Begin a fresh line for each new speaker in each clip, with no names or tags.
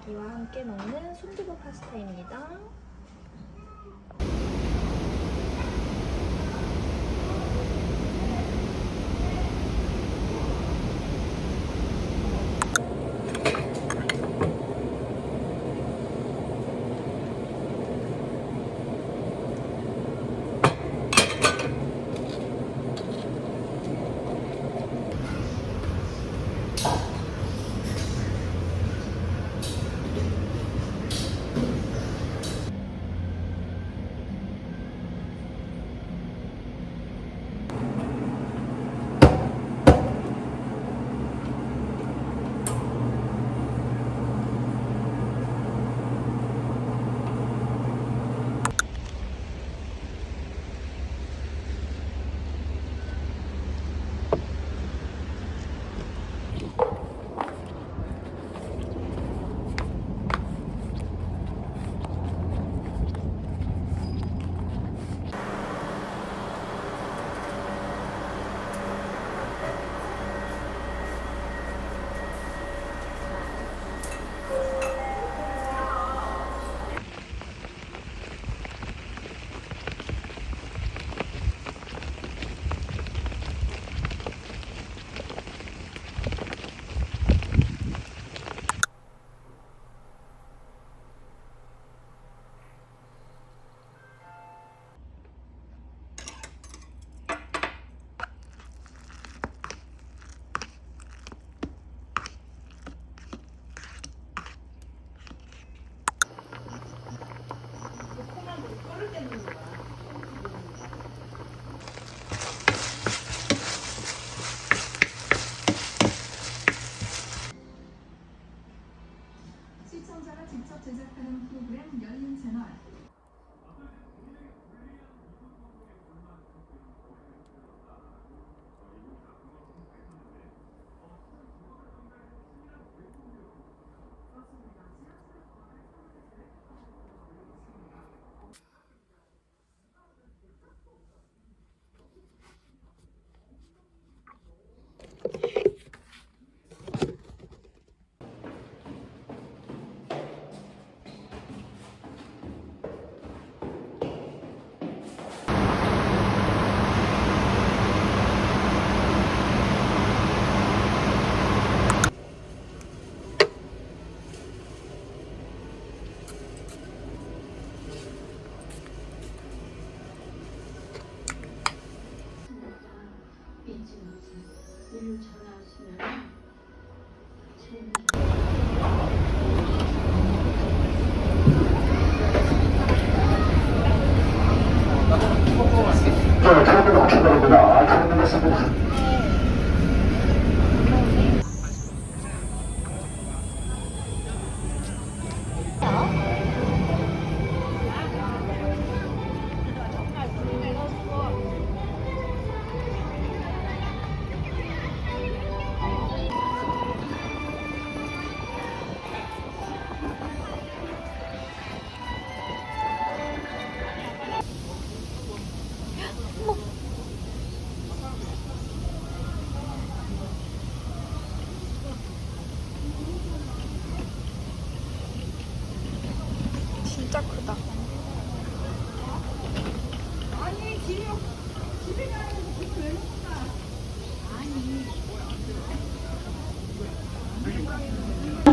짜파게티와 함께 먹는 순두부 파스타입니다. 진짜 크다.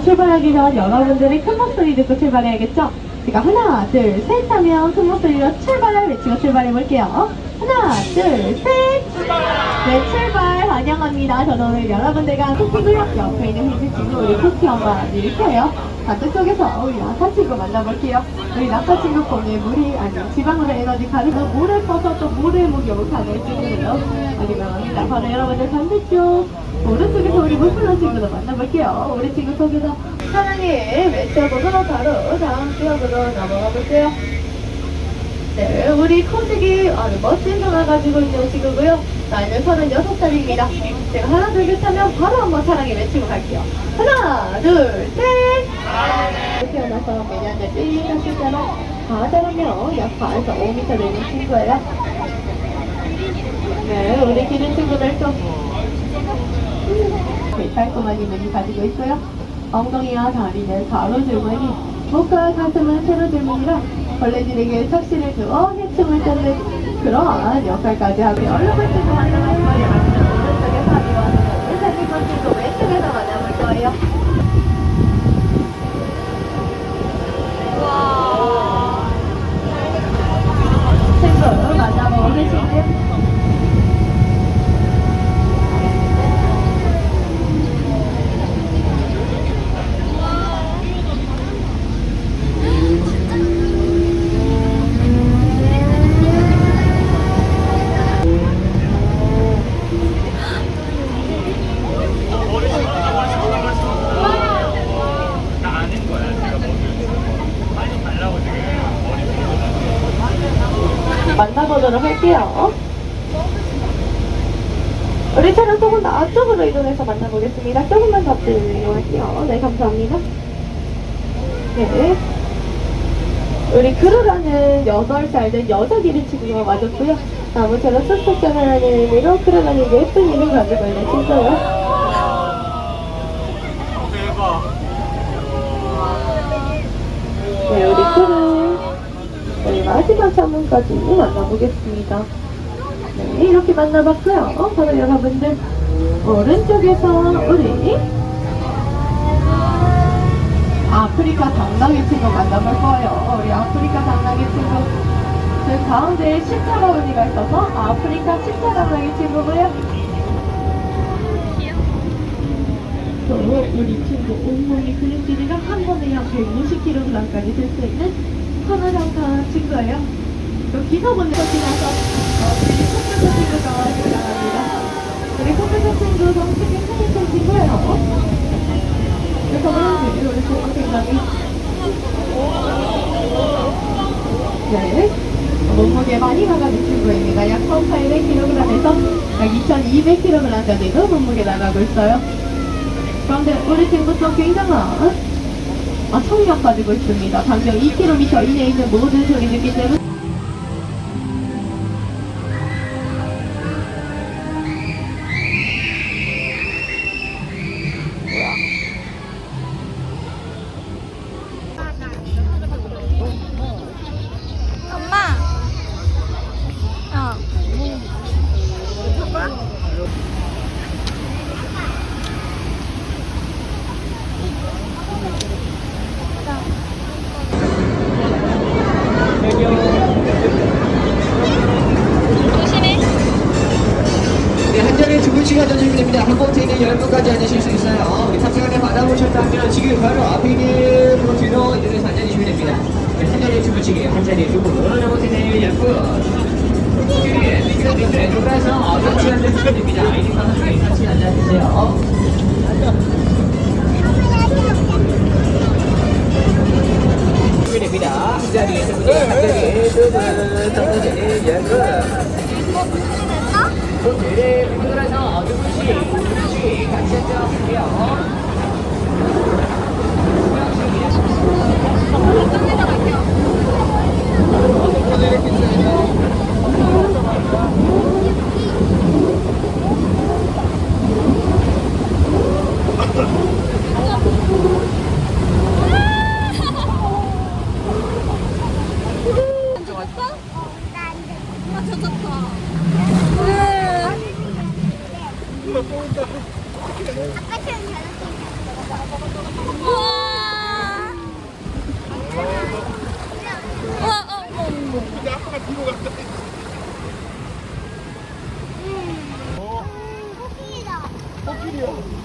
출발하기 전 여러분들이 큰 목소리 듣고 출발해야겠죠? 제가 하나, 둘, 셋 하면 큰 목소리로 출발 외치고 출발해 볼게요. 하나, 둘, 셋! 네, 출발 환영합니다. 저는 오늘 여러분들과 쿠키고요. 옆에 있는 휘지 친구 우리 쿠키 엄마 이렇게요. 반대 쪽에서 우리 낙타 친구 만나볼게요. 우리 낙타 친구 봄에 물이 아니 지방으로 에너지 가르고 물을 퍼서 또 물을 목욕하는 친구예요. 아니면 합니다. 바로 여러분들 반대쪽 오른쪽에서 우리 물풀러 친구도 만나볼게요. 우리 친구 속에서 사랑해 외쳐보고 바로 다음 지역으로 넘어가 볼게요. 네, 우리 코직이 아주 멋진 성을 가지고 있는 친구고요. 나이는 36살입니다. 제가 하나, 둘, 셋 하면 바로 한번 사랑해 외치고 갈게요. 하나, 둘, 셋! 태어나서 매년 삐한 숫자로 가자면요. 약 4에서 5m 되는 친구예요. 네, 우리 기른 친구들 좀 네, 깔끔한 이미지 가지고 있어요. 엉덩이와 다리는 바로 줄무늬, 목과 가슴은 세로 줄무늬라 벌레들에게 착시를 주어 해충을 쫓는 그러한 역할까지 하며. 오른쪽에 바위와 왼쪽에 건들고 왼쪽에서 만나볼 거예요. 친구 만나보고 계시죠? 만나보도록 할게요. 우리 차량 조금 더 앞쪽으로 이동해서 만나보겠습니다. 조금만 더 앞으로 이동할게요. 네, 감사합니다. 네. 우리 크루라는 8살 된 여자 기린 친구가 맞았고요. 아무쪼록 하는 의미로 크루라는 예쁜 이름 가지고 있는 친구예요. 1번, 사문까지 만나보겠습니다. 네, 이렇게 만나봤고요. 어, 바로 여러분들 오른쪽에서 우리 아프리카 당나귀 친구 만나볼 거예요. 어, 우리 아프리카 당나귀 친구 그 가운데 십자가 무늬가 있어서 아프리카 십자가 당나귀 친구고요. 또 우리 친구 온몸이 근육질이랑 한 번에 약 150kg까지 될 수 있는 하나장사 친구예요. 또 기사분들 지나서 어, 우리 컴퓨터 친구가 등장합니다. 우리 컴퓨터 친구 정식이 생일천 친구예요. 그래서 그런지 우리 친구 굉장히 네. 몸무게 많이 나가는 친구입니다. 약 1,800kg에서 약 2,200kg까지도 몸무게 나가고 있어요. 그런데 우리 친구 좀 굉장한 아, 청력 가지고 있습니다. 반경 2km 이내에 있는 모든 소리 듣기 때문에
돌아서 같이 앉아주시면 됩니다. 아이들과 함께 같이 앉아주세요. 주시면 됩니다. 한 자리에 두 분, 한 자리에 두 분, 한 자리에 열 분. 네, 빙글해서 두 분씩, 두 분씩 같이 앉아주세요. 네,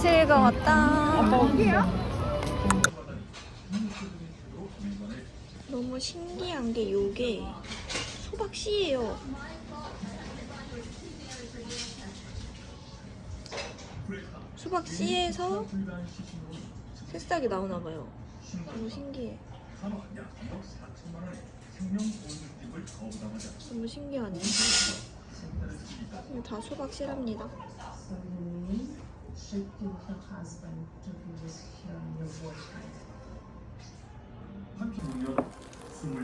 즐거웠다. 너무 신기한 게 요게 소박 씨예요. 수박 씨에서 새싹이 나오나 봐요. 너무 신기해. 너무 신기하네. 다 수박 씨랍니다.
한편 20 스물